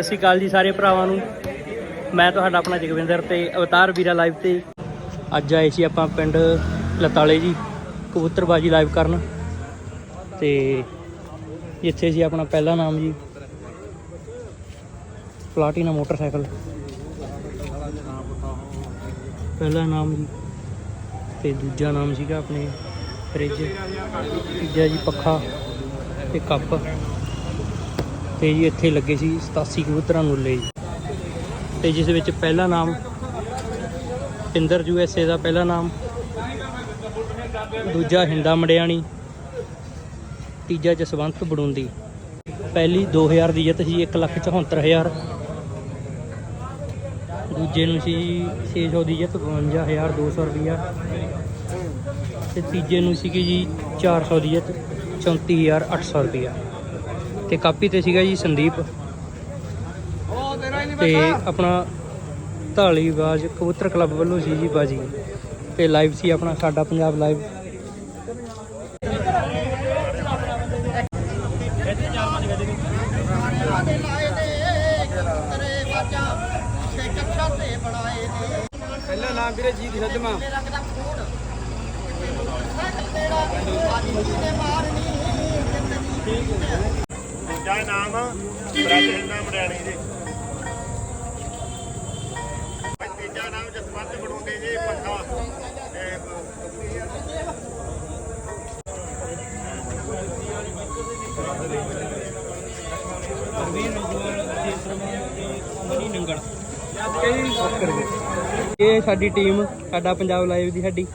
ਸਤਿ ਸ਼੍ਰੀ ਅਕਾਲ ਜੀ ਸਾਰੇ ਭਰਾਵਾਂ ਨੂੰ। ਮੈਂ ਤੁਹਾਡਾ ਆਪਣਾ ਜਗਵਿੰਦਰ ਤੇ ਅਵਤਾਰ ਵੀਰਾ ਲਾਈਵ ਤੇ। ਅੱਜ ਆਏ ਸੀ ਆਪਾਂ ਪਿੰਡ ਲਤਾਲੇ ਜੀ, ਕਬੂਤਰਬਾਜੀ ਲਾਈਵ ਕਰਨ। ਤੇ ਇੱਥੇ ਸੀ ਆਪਣਾ ਪਹਿਲਾ ਨਾਮ ਜੀ, ਪਲਾਟੀਨਾ ਮੋਟਰਸਾਈਕਲ। ਪਹਿਲਾ ਨਾਮ ਜੀ, ਤੇ ਦੂਜਾ ਨਾਮ ਸੀਗਾ ਆਪਣੇ ਫ੍ਰਿਜ। ਤੀਜਾ ਜੀ ਪੱਖਾ ਤੇ ਕੱਪ। ਤੇ ਜੀ ਇੱਥੇ ਲੱਗੇ ਸੀ 87 ਕਬੂਤਰਾਂ ਨੂੰ ਲੈ ਜੀ। ਤੇ ਜਿਸ ਵਿੱਚ ਪਹਿਲਾ ਨਾਮ ਪਿੰਦਰ ਯੂ ਐਸ ਏ ਦਾ ਪਹਿਲਾ ਨਾਮ, ਦੂਜਾ ਹਿੰਦਾ ਮੜਿਆਣੀ, ਤੀਜਾ ਜਸਵੰਤ ਬੜੁੰਦੀ। ਪਹਿਲੀ 2000 ਦੀ ਜਿੱਤ ਸੀ 174000 ਦੂਜੇ ਨੂੰ ਸੀ 600 ਦੀ ਜਿੱਤ 52200 ਰੁਪਇਆ ਤੇ ਤੀਜੇ ਨੂੰ ਸੀਗੀ ਜੀ 400 ਦੀ ਜਿੱਤ 34800 ਰੁਪਇਆ ਤੇ ਕਾਪੀ ਤੇ ਸੀਗਾ ਜੀ ਸੰਦੀਪ। ਤੇ ਆਪਣਾ ਢਾਲੀਵਾਜ ਕਬੂਤਰ ਕਲੱਬ ਵੱਲੋਂ ਸੀ ਜੀ ਬਾਜੀ। ਤੇ ਲਾਈਵ ਸੀ ਆਪਣਾ ਸਾਡਾ ਪੰਜਾਬ ਲਾਈਵ ਪਹਿਲਾ ਨਾਮ ਵੀਰੇ ਜੀਤ ਸੱਜਮਾ। ਦੂਜਾ ਨਾਮ ਬ੍ਰਹਮਿੰਨਾ ਮੜਿਆਣੀ ਜੀ ਤੀਜਾ ਨਾਮ ਜਸਵੰਤ ਬੜੂੰਦੇ ਜੀ ਪੱਖਾ ਤੇ ਨੰਗਲ ਤੇ ਮਨੀ ਨੰਗਲ ਇਹ ਸਾਡੀ ਟੀਮ, ਸਾਡਾ ਪੰਜਾਬ ਲਾਈਵ ਦੀ ਸਾਡੀ।